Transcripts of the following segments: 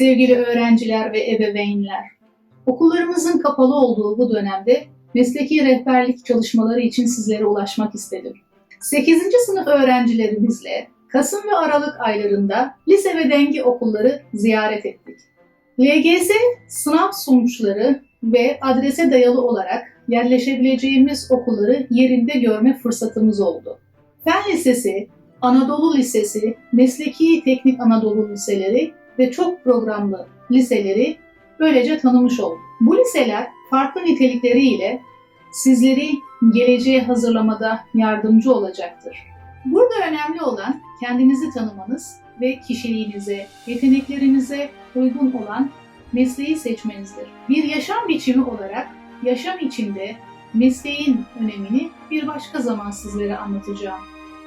Sevgili öğrenciler ve ebeveynler, okullarımızın kapalı olduğu bu dönemde mesleki rehberlik çalışmaları için sizlere ulaşmak istedim. 8. sınıf öğrencilerimizle Kasım ve Aralık aylarında lise ve dengi okulları ziyaret ettik. LGS sınav sonuçları ve adrese dayalı olarak yerleşebileceğimiz okulları yerinde görme fırsatımız oldu. Fen Lisesi, Anadolu Lisesi, Mesleki Teknik Anadolu Liseleri ve çok programlı liseleri böylece tanımış olduk. Bu liseler farklı nitelikleriyle sizleri geleceğe hazırlamada yardımcı olacaktır. Burada önemli olan kendinizi tanımanız ve kişiliğinize, yeteneklerinize uygun olan mesleği seçmenizdir. Bir yaşam biçimi olarak yaşam içinde mesleğin önemini bir başka zaman sizlere anlatacağım.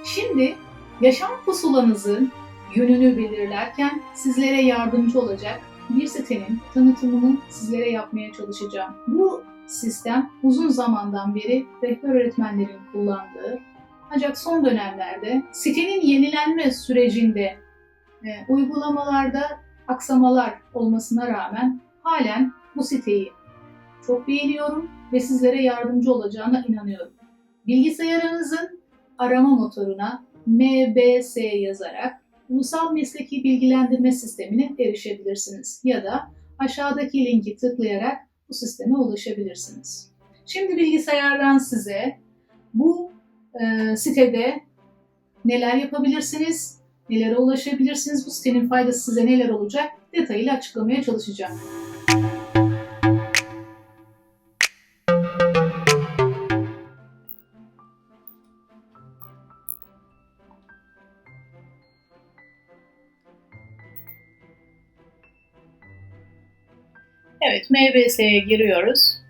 Şimdi yaşam pusulanızın yönünü belirlerken sizlere yardımcı olacak bir sitenin tanıtımını sizlere yapmaya çalışacağım. Bu sistem uzun zamandan beri rehber öğretmenlerin kullandığı ancak son dönemlerde sitenin yenilenme sürecinde e, uygulamalarda aksamalar olmasına rağmen halen bu siteyi çok beğeniyorum ve sizlere yardımcı olacağına inanıyorum. Bilgisayarınızın arama motoruna MBS yazarak Ulusal Mesleki Bilgilendirme Sistemi'ne erişebilirsiniz ya da aşağıdaki linki tıklayarak bu sisteme ulaşabilirsiniz. Şimdi bilgisayardan size bu e, sitede neler yapabilirsiniz, nelere ulaşabilirsiniz, bu sitenin faydası size neler olacak detayıyla açıklamaya çalışacağım. Evet, MBS'ye giriyoruz.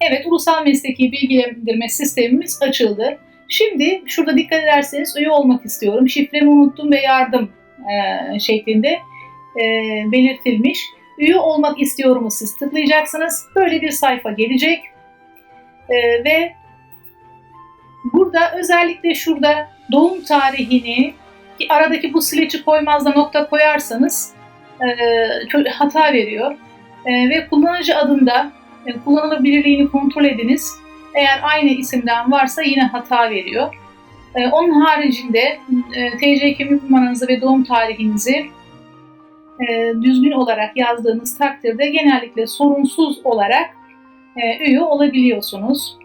Evet, Ulusal Mesleki Bilgilendirme Sistemimiz açıldı. Şimdi şurada dikkat ederseniz üye olmak istiyorum. Şifremi unuttum ve yardım e, şeklinde e, belirtilmiş. Üye olmak istiyorumu siz tıklayacaksınız. Böyle bir sayfa gelecek. E, ve burada özellikle şurada doğum tarihini aradaki bu sileci koymazda nokta koyarsanız e, hata veriyor. E, ve kullanıcı adında e, kullanılabilirliğini kontrol ediniz. Eğer aynı isimden varsa yine hata veriyor. E, onun haricinde e, TC kimlik numaranızı ve doğum tarihinizi e, düzgün olarak yazdığınız takdirde genellikle sorunsuz olarak üye olabiliyorsunuz.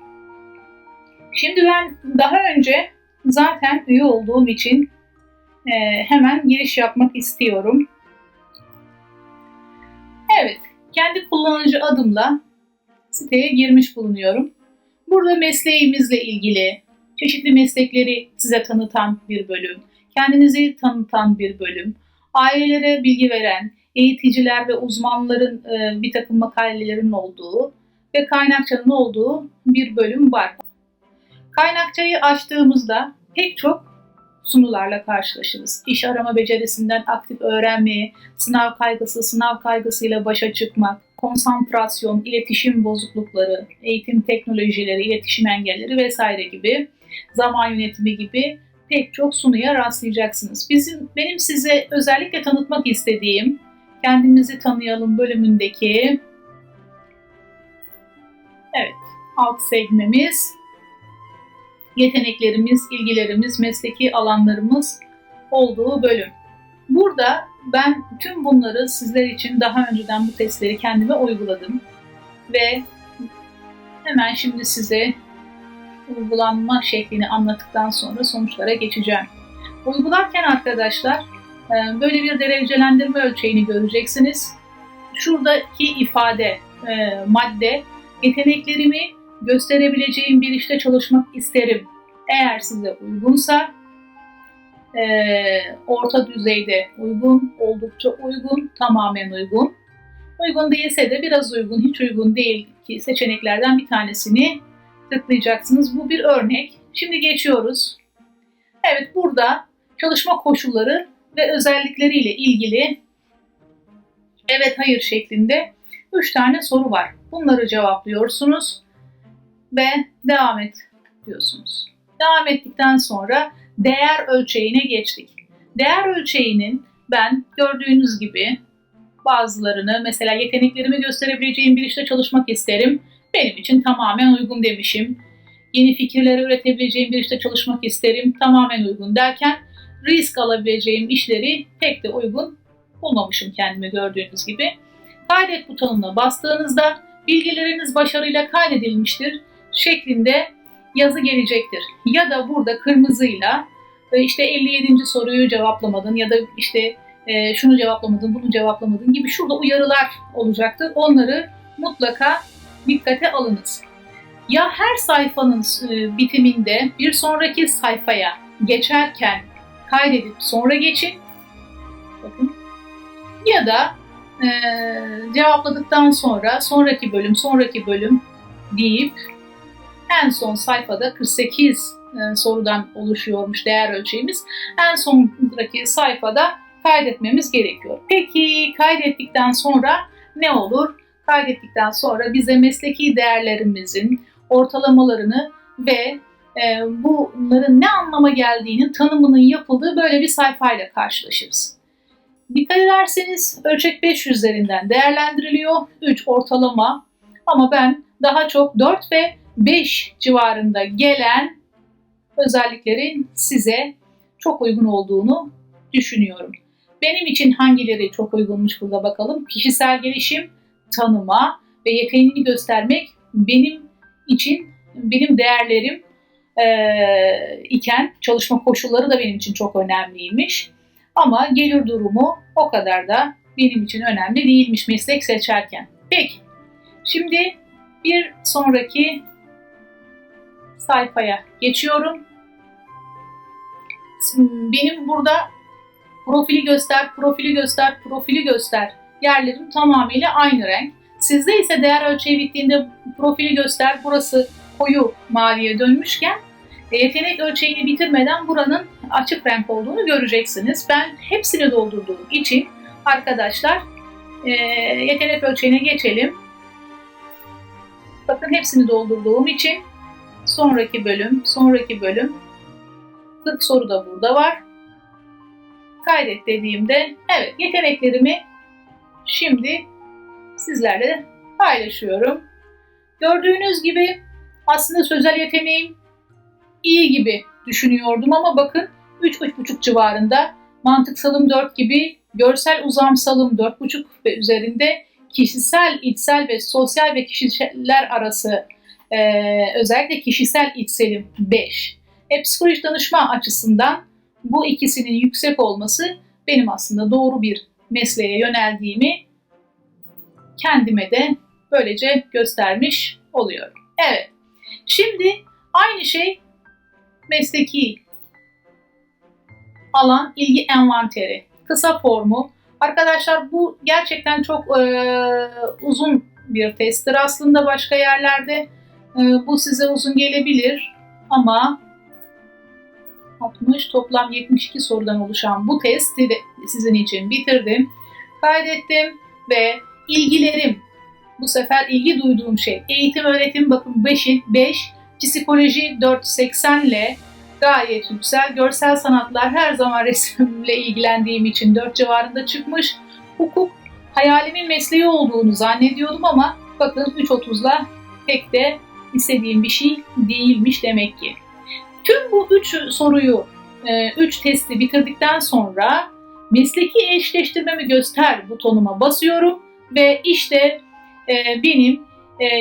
Şimdi ben daha önce zaten üye olduğum için hemen giriş yapmak istiyorum. Evet, kendi kullanıcı adımla siteye girmiş bulunuyorum. Burada mesleğimizle ilgili çeşitli meslekleri size tanıtan bir bölüm, kendinizi tanıtan bir bölüm, ailelere bilgi veren, eğiticiler ve uzmanların e, bir takım makalelerin olduğu ve kaynakçanın olduğu bir bölüm var. Kaynakçayı açtığımızda pek çok sunularla karşılaşırız. İş arama becerisinden aktif öğrenmeye, sınav kaygısı, sınav kaygısıyla başa çıkmak, konsantrasyon, iletişim bozuklukları, eğitim teknolojileri, iletişim engelleri vesaire gibi, zaman yönetimi gibi pek çok sunuya rastlayacaksınız. Bizim benim size özellikle tanıtmak istediğim kendimizi tanıyalım bölümündeki evet alt segmemiz yeteneklerimiz, ilgilerimiz, mesleki alanlarımız olduğu bölüm. Burada ben tüm bunları sizler için daha önceden bu testleri kendime uyguladım ve hemen şimdi size uygulanma şeklini anlattıktan sonra sonuçlara geçeceğim. Uygularken arkadaşlar e, böyle bir derecelendirme ölçeğini göreceksiniz. Şuradaki ifade, e, madde, yeteneklerimi gösterebileceğim bir işte çalışmak isterim. Eğer size uygunsa e, orta düzeyde uygun, oldukça uygun, tamamen uygun. Uygun değilse de biraz uygun, hiç uygun değil ki seçeneklerden bir tanesini tıklayacaksınız. Bu bir örnek. Şimdi geçiyoruz. Evet burada çalışma koşulları ve özellikleriyle ilgili evet hayır şeklinde 3 tane soru var. Bunları cevaplıyorsunuz ve devam et diyorsunuz. Devam ettikten sonra değer ölçeğine geçtik. Değer ölçeğinin ben gördüğünüz gibi Bazılarını mesela yeteneklerimi gösterebileceğim bir işte çalışmak isterim. Benim için tamamen uygun demişim. Yeni fikirleri üretebileceğim bir işte çalışmak isterim. Tamamen uygun derken risk alabileceğim işleri pek de uygun bulmamışım kendimi gördüğünüz gibi. Kaydet butonuna bastığınızda bilgileriniz başarıyla kaydedilmiştir şeklinde yazı gelecektir. Ya da burada kırmızıyla e, işte 57. soruyu cevaplamadın ya da işte e, şunu cevaplamadın, bunu cevaplamadın gibi şurada uyarılar olacaktır. Onları mutlaka dikkate alınız. Ya her sayfanın e, bitiminde bir sonraki sayfaya geçerken kaydedip sonra geçin. Bakın. Ya da e, cevapladıktan sonra sonraki bölüm, sonraki bölüm deyip en son sayfada 48 e, sorudan oluşuyormuş değer ölçeğimiz. En sondaki sayfada kaydetmemiz gerekiyor. Peki kaydettikten sonra ne olur? Kaydettikten sonra bize mesleki değerlerimizin ortalamalarını ve e, bunların ne anlama geldiğinin tanımının yapıldığı böyle bir sayfayla karşılaşırız. Dikkat ederseniz ölçek 5 üzerinden değerlendiriliyor. 3 ortalama ama ben daha çok 4 ve 5 civarında gelen özelliklerin size çok uygun olduğunu düşünüyorum. Benim için hangileri çok uygunmuş burada bakalım. Kişisel gelişim, tanıma ve yeteneğini göstermek benim için, benim değerlerim e, iken çalışma koşulları da benim için çok önemliymiş. Ama gelir durumu o kadar da benim için önemli değilmiş meslek seçerken. Peki, şimdi bir sonraki sayfaya geçiyorum. Benim burada profili göster, profili göster, profili göster yerlerim tamamıyla aynı renk. Sizde ise değer ölçeği bittiğinde profili göster, burası koyu maviye dönmüşken e, yetenek ölçeğini bitirmeden buranın açık renk olduğunu göreceksiniz. Ben hepsini doldurduğum için arkadaşlar e, yetenek ölçeğine geçelim. Bakın hepsini doldurduğum için sonraki bölüm, sonraki bölüm 40 soru da burada var. Kaydet dediğimde evet yeteneklerimi şimdi sizlerle paylaşıyorum. Gördüğünüz gibi aslında sözel yeteneğim iyi gibi düşünüyordum ama bakın 3-3,5 civarında, mantıksalım 4 gibi, görsel uzamsalım 4,5 ve üzerinde, kişisel, içsel ve sosyal ve kişiler arası e, özellikle kişisel içselim 5. E, psikoloji danışma açısından bu ikisinin yüksek olması benim aslında doğru bir mesleğe yöneldiğimi kendime de böylece göstermiş oluyorum. Evet. Şimdi aynı şey mesleki alan ilgi envanteri. Kısa formu. Arkadaşlar bu gerçekten çok e, uzun bir testtir. Aslında başka yerlerde bu size uzun gelebilir ama 60 toplam 72 sorudan oluşan bu testi de sizin için bitirdim. Kaydettim ve ilgilerim bu sefer ilgi duyduğum şey eğitim öğretim bakın 5 5 psikoloji 480 ile gayet yüksel. Görsel sanatlar her zaman resimle ilgilendiğim için 4 civarında çıkmış. Hukuk hayalimin mesleği olduğunu zannediyordum ama bakın 3.30'la pek de istediğim bir şey değilmiş demek ki. Tüm bu 3 soruyu, 3 testi bitirdikten sonra mesleki eşleştirmemi göster butonuma basıyorum ve işte benim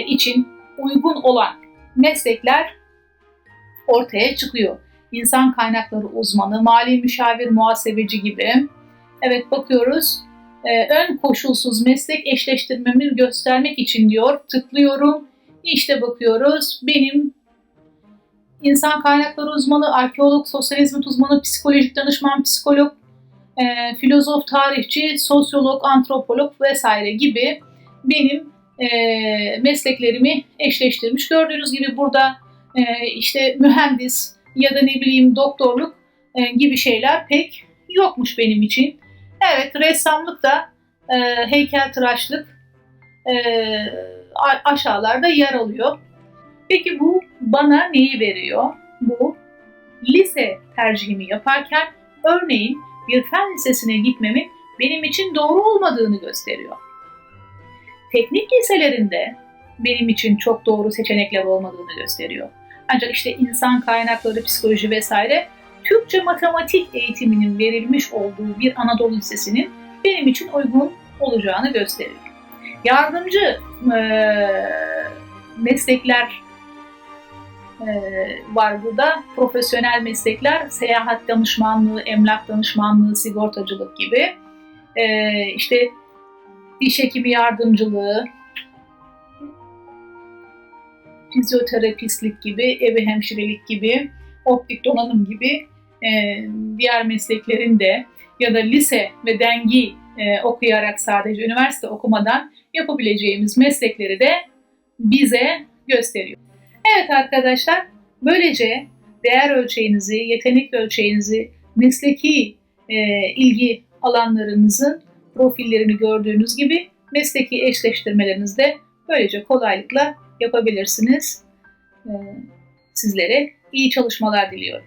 için uygun olan meslekler ortaya çıkıyor. İnsan kaynakları uzmanı, mali müşavir, muhasebeci gibi. Evet bakıyoruz. Ee, ön koşulsuz meslek eşleştirmemi göstermek için diyor. Tıklıyorum. İşte bakıyoruz. Benim insan kaynakları uzmanı, arkeolog, sosyal hizmet uzmanı, psikolojik danışman, psikolog, e, filozof, tarihçi, sosyolog, antropolog vesaire gibi benim e, mesleklerimi eşleştirmiş. Gördüğünüz gibi burada e, işte mühendis ya da ne bileyim doktorluk e, gibi şeyler pek yokmuş benim için. Evet ressamlık da e, heykeltıraşlık aşağılarda yer alıyor. Peki bu bana neyi veriyor? Bu lise tercihimi yaparken örneğin bir fen lisesine gitmemin benim için doğru olmadığını gösteriyor. Teknik liselerinde benim için çok doğru seçenekler olmadığını gösteriyor. Ancak işte insan kaynakları, psikoloji vesaire Türkçe matematik eğitiminin verilmiş olduğu bir Anadolu Lisesi'nin benim için uygun olacağını gösteriyor. Yardımcı eee, meslekler eee, var burada. Profesyonel meslekler, seyahat danışmanlığı, emlak danışmanlığı, sigortacılık gibi. Eee işte diş hekimi yardımcılığı, fizyoterapistlik gibi, evi hemşirelik gibi, optik donanım gibi e, diğer mesleklerin de ya da lise ve dengi e, okuyarak sadece üniversite okumadan yapabileceğimiz meslekleri de bize gösteriyor. Evet arkadaşlar, böylece değer ölçeğinizi, yetenek ölçeğinizi, mesleki e, ilgi alanlarınızın profillerini gördüğünüz gibi mesleki eşleştirmelerinizi de böylece kolaylıkla yapabilirsiniz. Ee, Sizlere iyi çalışmalar diliyorum.